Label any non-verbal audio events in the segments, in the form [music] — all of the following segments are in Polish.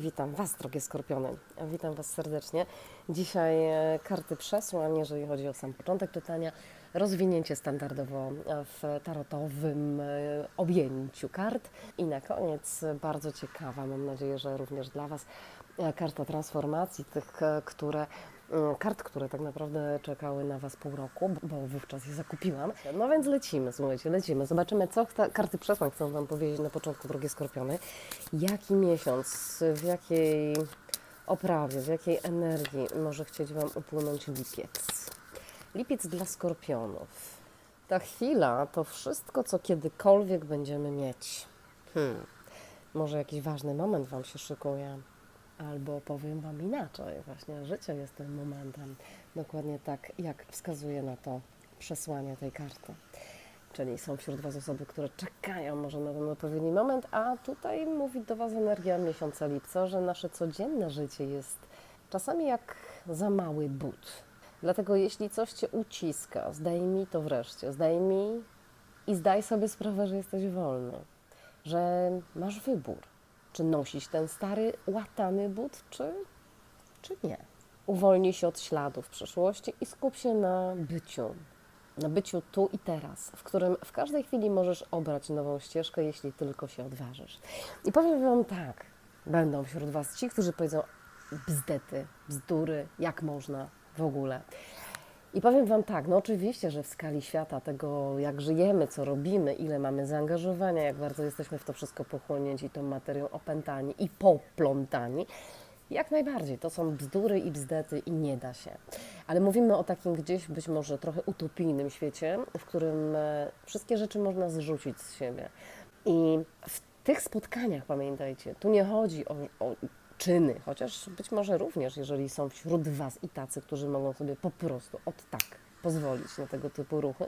Witam Was, drogie skorpiony. Witam Was serdecznie. Dzisiaj e, karty przesłań, jeżeli chodzi o sam początek czytania, rozwinięcie standardowo e, w tarotowym e, objęciu kart i na koniec bardzo ciekawa, mam nadzieję, że również dla Was, karta transformacji, tych, które kart, które tak naprawdę czekały na Was pół roku, bo wówczas je zakupiłam. No więc lecimy, słuchajcie, lecimy. Zobaczymy, co karty przesłań chcą Wam powiedzieć na początku, drogie skorpiony. Jaki miesiąc, w jakiej oprawie, w jakiej energii może chcieć Wam upłynąć lipiec? Lipiec dla skorpionów. Ta chwila to wszystko, co kiedykolwiek będziemy mieć. Hmm. Może jakiś ważny moment Wam się szykuje, albo powiem Wam inaczej. Właśnie życie jest tym momentem. Dokładnie tak, jak wskazuje na to przesłanie tej karty. Czyli są wśród Was osoby, które czekają może na ten odpowiedni moment, a tutaj mówi do Was energia miesiąca lipca, że nasze codzienne życie jest czasami jak za mały but. Dlatego jeśli coś Cię uciska, zdejmij to wreszcie, zdejmij i zdaj sobie sprawę, że jesteś wolny, że masz wybór, czy nosić ten stary, łatany but, czy, czy nie. Uwolnij się od śladów przeszłości i skup się na byciu, na byciu tu i teraz, w którym w każdej chwili możesz obrać nową ścieżkę, jeśli tylko się odważysz. I powiem Wam tak, będą wśród Was ci, którzy powiedzą bzdety, bzdury, jak można w ogóle. I powiem Wam tak, no oczywiście, że w skali świata tego, jak żyjemy, co robimy, ile mamy zaangażowania, jak bardzo jesteśmy w to wszystko pochłonięci, tą materią opętani i poplątani, jak najbardziej, to są bzdury i bzdety i nie da się. Ale mówimy o takim gdzieś być może trochę utopijnym świecie, w którym e, wszystkie rzeczy można zrzucić z siebie. I w tych spotkaniach, pamiętajcie, tu nie chodzi o, o czyny, chociaż być może również, jeżeli są wśród Was i tacy, którzy mogą sobie po prostu od tak pozwolić na tego typu ruchy,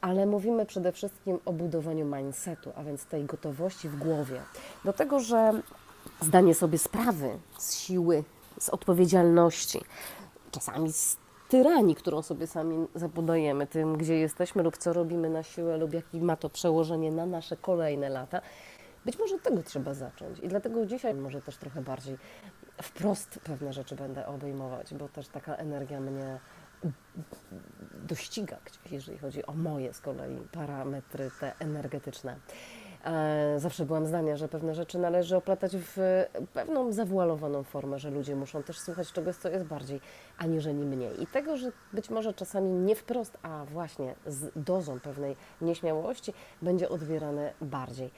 ale mówimy przede wszystkim o budowaniu mindsetu, a więc tej gotowości w głowie, do tego, że zdanie sobie sprawy z siły, z odpowiedzialności, czasami z tyranii, którą sobie sami zapodajemy, tym, gdzie jesteśmy lub co robimy na siłę, lub jaki ma to przełożenie na nasze kolejne lata. Być może od tego trzeba zacząć i dlatego dzisiaj może też trochę bardziej wprost pewne rzeczy będę obejmować, bo też taka energia mnie dościga gdzieś, jeżeli chodzi o moje z kolei parametry te energetyczne. E, Zawsze byłam zdania, że pewne rzeczy należy oplatać w pewną zawualowaną formę, że ludzie muszą też słuchać czegoś, co jest bardziej aniżeli mniej. I tego, że być może czasami nie wprost, a właśnie z dozą pewnej nieśmiałości będzie odbierane bardziej.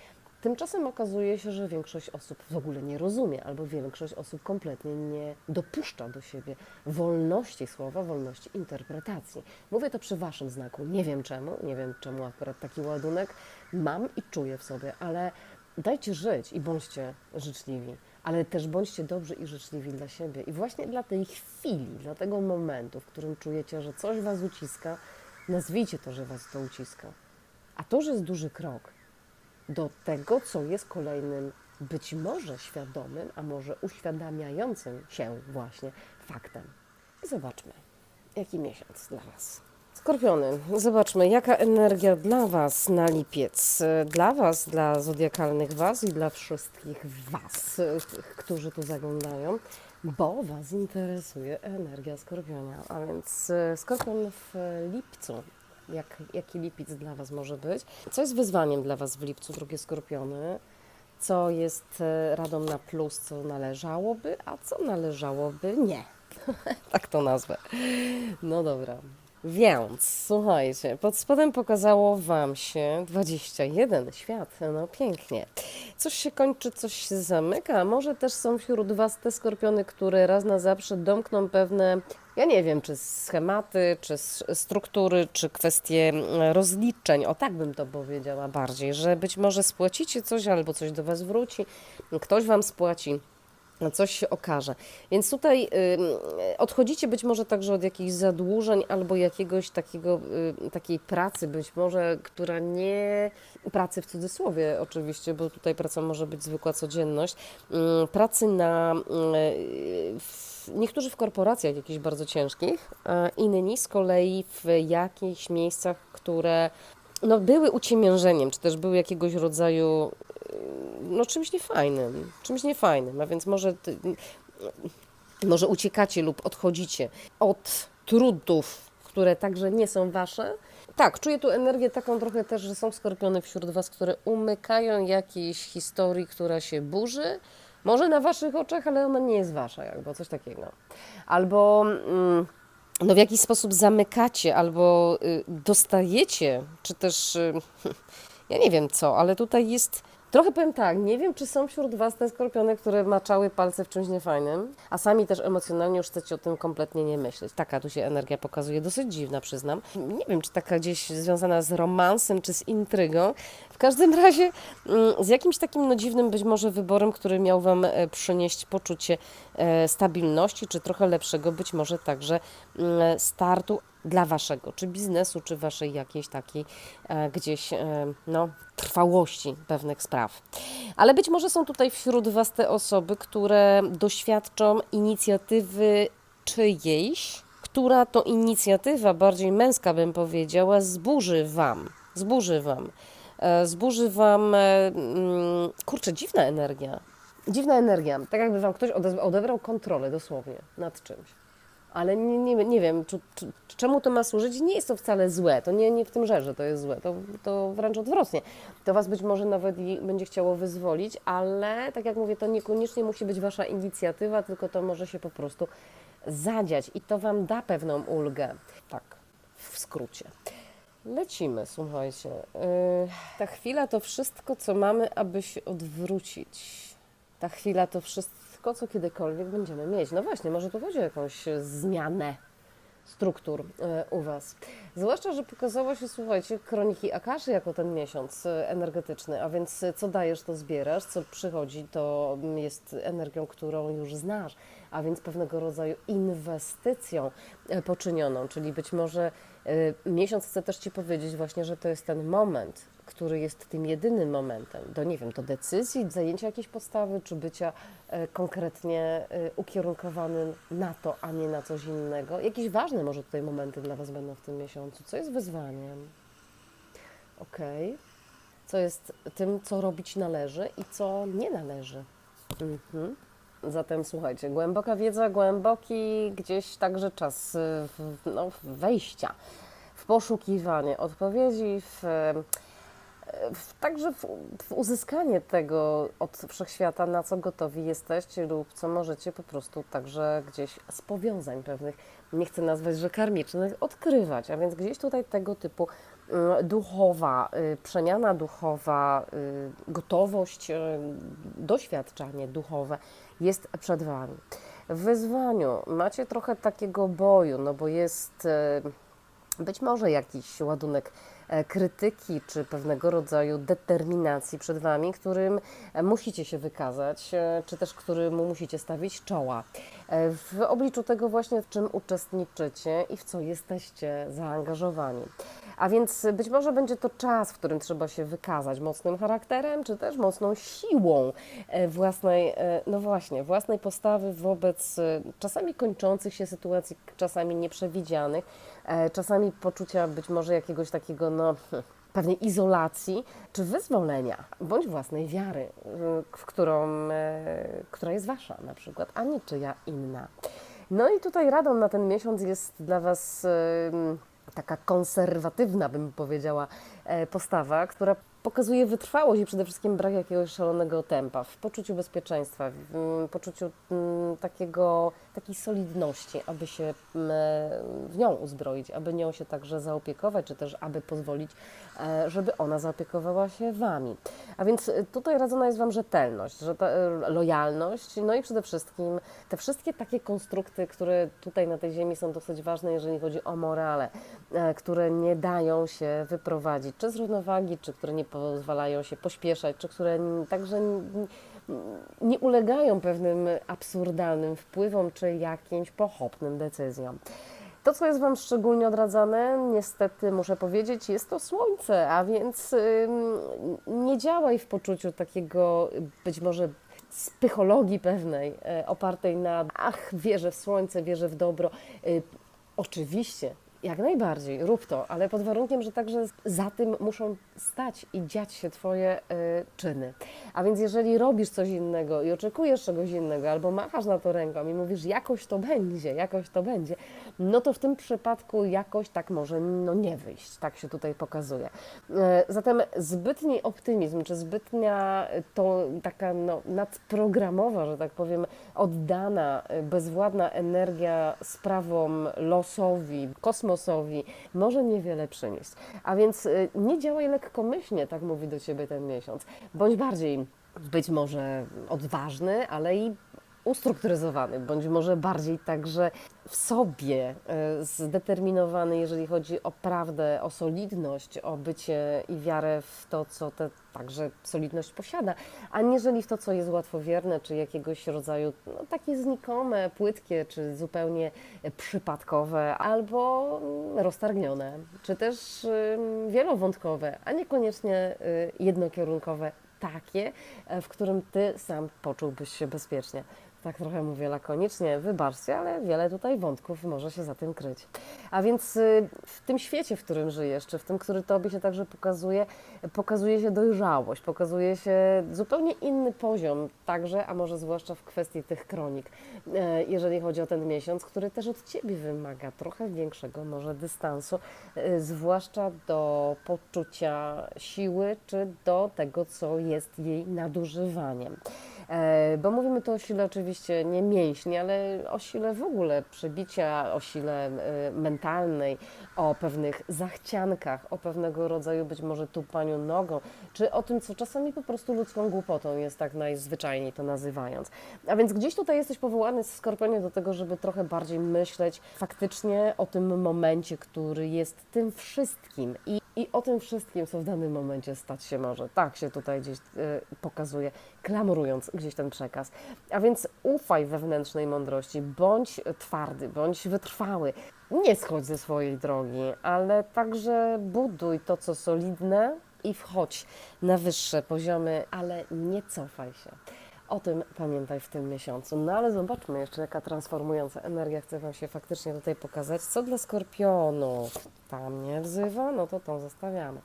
Tymczasem okazuje się, że większość osób w ogóle nie rozumie, albo większość osób kompletnie nie dopuszcza do siebie wolności słowa, wolności interpretacji. Mówię to przy Waszym znaku. Nie wiem czemu, nie wiem czemu akurat taki ładunek mam i czuję w sobie, ale dajcie żyć i bądźcie życzliwi, ale też bądźcie dobrzy i życzliwi dla siebie. I właśnie dla tej chwili, dla tego momentu, w którym czujecie, że coś Was uciska, nazwijcie to, że Was to uciska. A to, że jest duży krok, do tego, co jest kolejnym być może świadomym, a może uświadamiającym się właśnie faktem. I zobaczmy, jaki miesiąc dla Was. Skorpiony, zobaczmy, jaka energia dla Was na lipiec. Dla Was, dla zodiakalnych Was i dla wszystkich Was, tych, którzy tu zaglądają, bo Was interesuje energia skorpionia. A więc e, skorpion w lipcu jak, jaki lipiec dla Was może być. Co jest wyzwaniem dla Was w lipcu, drugie skorpiony? Co jest e, radą na plus, co należałoby, a co należałoby nie. [laughs] tak to nazwę. No dobra. Więc słuchajcie, pod spodem pokazało Wam się 21 świat, no pięknie. Coś się kończy, coś się zamyka, może też są wśród Was te skorpiony, które raz na zawsze domkną pewne, ja nie wiem, czy schematy, czy struktury, czy kwestie mm, rozliczeń, o tak bym to powiedziała bardziej, że być może spłacicie coś albo coś do Was wróci, ktoś Wam spłaci coś się okaże. Więc tutaj odchodzicie być może także od jakichś zadłużeń albo jakiegoś takiego, y, takiej pracy, być może, która nie, pracy w cudzysłowie oczywiście, bo tutaj praca może być zwykła codzienność, pracy na, y, w, niektórzy w korporacjach jakichś bardzo ciężkich, a inni z kolei w jakichś miejscach, które no, były uciemiężeniem, czy też były jakiegoś rodzaju no, czymś niefajnym, czymś niefajnym, a więc może, ty, może uciekacie lub odchodzicie od trudów, które także nie są wasze. Tak, czuję tu energię taką trochę też, że są skorpiony wśród was, które umykają jakiejś historii, która się burzy. Może na waszych oczach, ale ona nie jest wasza, jakby coś takiego. Albo mm, no w jakiś sposób zamykacie, albo y, dostajecie, czy też y, [laughs] ja nie wiem co, ale tutaj jest. Trochę powiem tak, nie wiem, czy są wśród Was te skorpiony, które maczały palce w czymś niefajnym, a sami też emocjonalnie już chcecie o tym kompletnie nie myśleć. Taka tu się energia pokazuje, dosyć dziwna, przyznam. Nie wiem, czy taka gdzieś związana z romansem, czy z intrygą. W każdym razie mm, z jakimś takim no, dziwnym być może wyborem, który miał Wam e, przynieść poczucie e, stabilności, czy trochę lepszego, być może także mm, startu dla waszego, czy biznesu, czy waszej jakiejś takiej e, gdzieś no, trwałości pewnych spraw. Ale być może są tutaj wśród was te osoby, które doświadczą inicjatywy czyjejś, która to inicjatywa, bardziej męska bym powiedziała, zburzy wam, zburzy wam, zburzy wam, e, mm, kurczę, dziwna energia, dziwna energia, tak jakby wam ktoś odebrał kontrolę dosłownie nad czymś ale nie, nie, nie wiem, czy, czy, czemu to ma służyć. Nie jest to wcale złe, to nie, nie w tym rzecz, że to jest złe, to, to wręcz odwrotnie. To Was być może nawet będzie chciało wyzwolić, ale tak jak mówię, to niekoniecznie musi być Wasza inicjatywa, tylko to może się po prostu zadziać i to Wam da pewną ulgę. Tak, w skrócie. Lecimy, słuchajcie. Yy, ta chwila to wszystko, co mamy, aby się odwrócić. Ta chwila to wszystko, co kiedykolwiek będziemy mieć. No właśnie, może tu chodzi o jakąś zmianę struktur e, u Was. Zwłaszcza, że pokazało się, słuchajcie, kroniki Akaszy jako ten miesiąc e, energetyczny, a więc co dajesz, to zbierasz, co przychodzi, to jest energią, którą już znasz, a więc pewnego rodzaju inwestycją poczynioną, czyli być może miesiąc chce też Ci powiedzieć właśnie, że to jest ten moment, który jest tym jedynym momentem do, nie wiem, do decyzji, zajęcia jakiejś postawy, czy bycia e, konkretnie e, ukierunkowanym na to, a nie na coś innego. Jakieś ważne może tutaj momenty dla Was będą w tym miesiącu. Co jest wyzwaniem? Okej. Co jest tym, co robić należy i co nie należy. Mhm. Zatem słuchajcie, głęboka wiedza, głęboki gdzieś także czas y, no, wejścia w poszukiwanie odpowiedzi, w, w, także w, w uzyskanie tego od wszechświata, na co gotowi jesteście lub co możecie po prostu także gdzieś z powiązań pewnych, nie chcę nazwać, że karmicznych, odkrywać. A więc gdzieś tutaj tego typu y, duchowa, y, przemiana duchowa, y, gotowość, y, doświadczanie duchowe jest przed Wami. W wyzwaniu macie trochę takiego boju, no bo jest y, być może jakiś ładunek e, krytyki czy pewnego rodzaju determinacji przed Wami, którym e, musicie się wykazać, e, czy też któremu musicie stawić czoła. W obliczu tego właśnie, w czym uczestniczycie i w co jesteście zaangażowani. A więc być może będzie to czas, w którym trzeba się wykazać mocnym charakterem, czy też mocną siłą e, własnej, e, no właśnie, własnej postawy wobec e, czasami kończących się sytuacji, czasami nieprzewidzianych, czasami poczucia być może jakiegoś takiego, no, [laughs] pewnej izolacji, czy wyzwolenia, bądź własnej wiary, w którą, która jest wasza na przykład, a nie czyja inna. No i tutaj radą na ten miesiąc jest dla Was taka konserwatywna, bym powiedziała, e, postawa, która pokazuje wytrwałość i przede wszystkim brak jakiegoś szalonego tempa, w poczuciu bezpieczeństwa, w poczuciu mm, takiego, takiej solidności, aby się mm, w nią uzbroić, aby nią się także zaopiekować, czy też aby pozwolić, e, żeby ona zaopiekowała się Wami. A więc e, tutaj radzona jest Wam rzetelność, e, lojalność, no i przede wszystkim te wszystkie takie konstrukty, które tutaj na tej ziemi są dosyć ważne, jeżeli chodzi o morale, które nie dają się wyprowadzić, czy z równowagi, czy które nie pozwalają się pośpieszać, czy które także nie ulegają pewnym absurdalnym wpływom, czy jakimś pochopnym decyzjom. To, co jest Wam szczególnie odradzane, niestety muszę powiedzieć, jest to słońce, a więc nie działaj w poczuciu takiego być może z psychologii pewnej, e, opartej na ach, wierzę w słońce, wierzę w dobro. Y, Oczywiście Jak najbardziej, rób to, ale pod warunkiem, że także za tym muszą stać i dziać się Twoje y, czyny. A więc jeżeli robisz coś innego i oczekujesz czegoś innego, albo machasz na to ręką i mówisz, jakoś to będzie, jakoś to będzie, no to w tym przypadku jakoś tak może no, nie wyjść. Tak się tutaj pokazuje. E, Zatem zbytni optymizm, czy zbytnia to taka no, nadprogramowa, że tak powiem, oddana, y, bezwładna energia sprawom, losowi, kosmosowi może niewiele przynieść. A więc y, nie działaj lekkomyślnie, tak mówi do Ciebie ten miesiąc. Bądź bardziej być może odważny, ale i ustrukturyzowany, bądź może bardziej także w sobie e, zdeterminowany, jeżeli chodzi o prawdę, o solidność, o bycie i wiarę w to, co te także solidność posiada, aniżeli w to, co jest łatwowierne, czy jakiegoś rodzaju no, takie znikome, płytkie, czy zupełnie przypadkowe, albo roztargnione, czy też wielowątkowe, a niekoniecznie y, jednokierunkowe, takie, e, w którym Ty sam poczułbyś się bezpiecznie. Tak trochę mówię lakonicznie, wybaczcie, ale wiele tutaj wątków może się za tym kryć. A więc y, w tym świecie, w którym żyjesz, czy w tym, który Tobie się także pokazuje, pokazuje się dojrzałość, pokazuje się zupełnie inny poziom, także, a może zwłaszcza w kwestii tych kronik, e, jeżeli chodzi o ten miesiąc, który też od Ciebie wymaga trochę większego może dystansu, e, zwłaszcza do poczucia siły, czy do tego, co jest jej nadużywaniem. E, Bo mówimy tu o sile oczywiście nie mięśni, ale o sile w ogóle przebicia, o sile e, mentalnej, o pewnych zachciankach, o pewnego rodzaju być może tupaniu nogą, czy o tym, co czasami po prostu ludzką głupotą jest tak najzwyczajniej to nazywając. A więc gdzieś tutaj jesteś powołany, Skorpionie, do tego, żeby trochę bardziej myśleć faktycznie o tym momencie, który jest tym wszystkim i, i o tym wszystkim, co w danym momencie stać się może. Tak się tutaj gdzieś e, pokazuje, klamurując gdzieś ten przekaz. A więc ufaj wewnętrznej mądrości, bądź twardy, bądź wytrwały. Nie schodź ze swojej drogi, ale także buduj to, co solidne i wchodź na wyższe poziomy, ale nie cofaj się. O tym pamiętaj w tym miesiącu. No ale zobaczmy jeszcze, jaka transformująca energia chce Wam się faktycznie tutaj pokazać. Co dla skorpionów? Tam nie wzywa? No to tą zostawiamy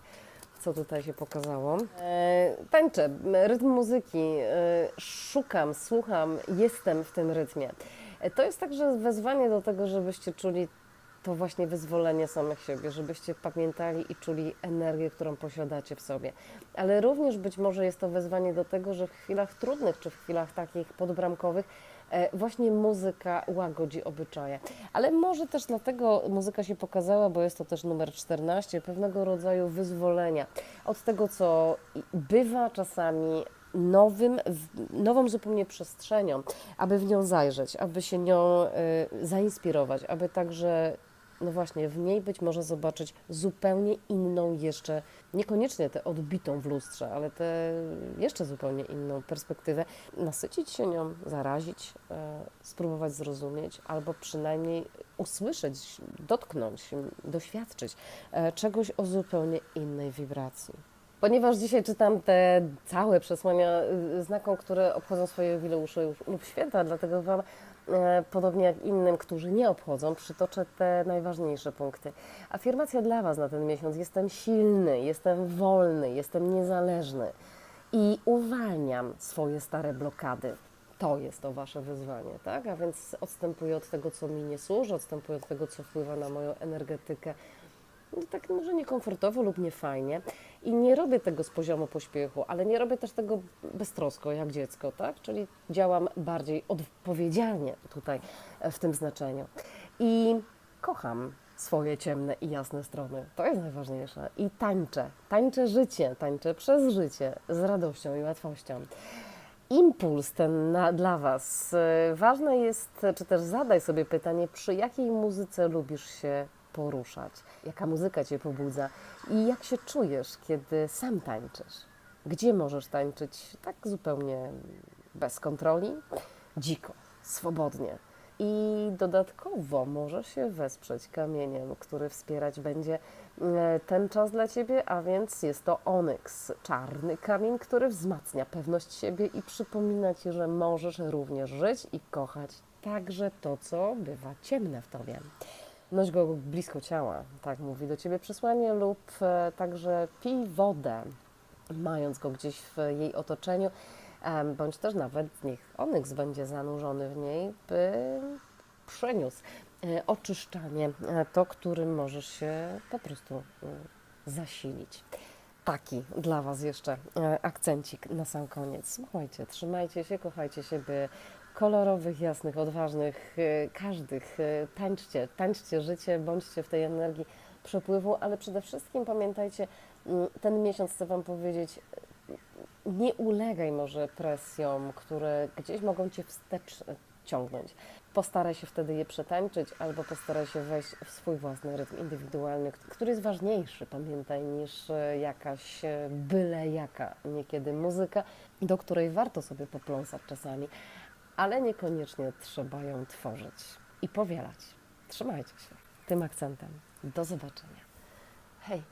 co tutaj się pokazało. E, tańczę, rytm muzyki, e, szukam, słucham, jestem w tym rytmie. E, to jest także wezwanie do tego, żebyście czuli to właśnie wyzwolenie samych siebie, żebyście pamiętali i czuli energię, którą posiadacie w sobie. Ale również być może jest to wezwanie do tego, że w chwilach trudnych, czy w chwilach takich podbramkowych, e, właśnie muzyka łagodzi obyczaje. Ale może też dlatego muzyka się pokazała, bo jest to też numer 14, pewnego rodzaju wyzwolenia od tego, co bywa czasami nowym, nową zupełnie przestrzenią, aby w nią zajrzeć, aby się nią y, zainspirować, aby także, no właśnie, w niej być może zobaczyć zupełnie inną jeszcze, niekoniecznie tę odbitą w lustrze, ale tę jeszcze zupełnie inną perspektywę, nasycić się nią, zarazić, y, spróbować zrozumieć, albo przynajmniej usłyszeć, dotknąć, doświadczyć y, czegoś o zupełnie innej wibracji. Ponieważ dzisiaj czytam te całe przesłania y, znakom, które obchodzą swoje jubileusze lub święta, dlatego Wam, e, podobnie jak innym, którzy nie obchodzą, przytoczę te najważniejsze punkty. Afirmacja dla Was na ten miesiąc. Jestem silny, jestem wolny, jestem niezależny i uwalniam swoje stare blokady. To jest to Wasze wyzwanie, tak? A więc odstępuję od tego, co mi nie służy, odstępuję od tego, co wpływa na moją energetykę no, tak może niekomfortowo lub niefajnie. I nie robię tego z poziomu pośpiechu, ale nie robię też tego beztrosko, jak dziecko, tak? Czyli działam bardziej odpowiedzialnie tutaj e, w tym znaczeniu. I kocham swoje ciemne i jasne strony. To jest najważniejsze. I tańczę. Tańczę życie, tańczę przez życie z radością i łatwością impuls ten na, dla Was. Y, Ważne jest, czy też zadaj sobie pytanie, przy jakiej muzyce lubisz się poruszać? Jaka muzyka Cię pobudza? I jak się czujesz, kiedy sam tańczysz? Gdzie możesz tańczyć tak zupełnie bez kontroli? Dziko, swobodnie. I dodatkowo możesz się wesprzeć kamieniem, który wspierać będzie e, ten czas dla Ciebie, a więc jest to onyks, czarny kamień, który wzmacnia pewność siebie i przypomina Ci, że możesz również żyć i kochać także to, co bywa ciemne w Tobie. Noś go blisko ciała, tak mówi do ciebie przesłanie, lub e, także pij wodę, mając go gdzieś w jej otoczeniu, bądź też nawet niech onyks będzie zanurzony w niej, by przeniósł e, oczyszczanie, e, to którym możesz się po prostu zasilić. Taki dla Was jeszcze akcencik na sam koniec. Słuchajcie, trzymajcie się, kochajcie się, by kolorowych, jasnych, odważnych, e, każdych, e, tańczcie, tańczcie życie, bądźcie w tej energii przepływu, ale przede wszystkim pamiętajcie, mm, ten miesiąc chcę Wam powiedzieć, e, nie ulegaj może presjom, które gdzieś mogą Cię wstecz ciągnąć. Postaraj się wtedy je przetańczyć albo postaraj się wejść w swój własny rytm indywidualny, który jest ważniejszy, pamiętaj, niż jakaś byle jaka niekiedy muzyka, do której warto sobie popląsać czasami, ale niekoniecznie trzeba ją tworzyć i powielać. Trzymajcie się tym akcentem. Do zobaczenia. Hej!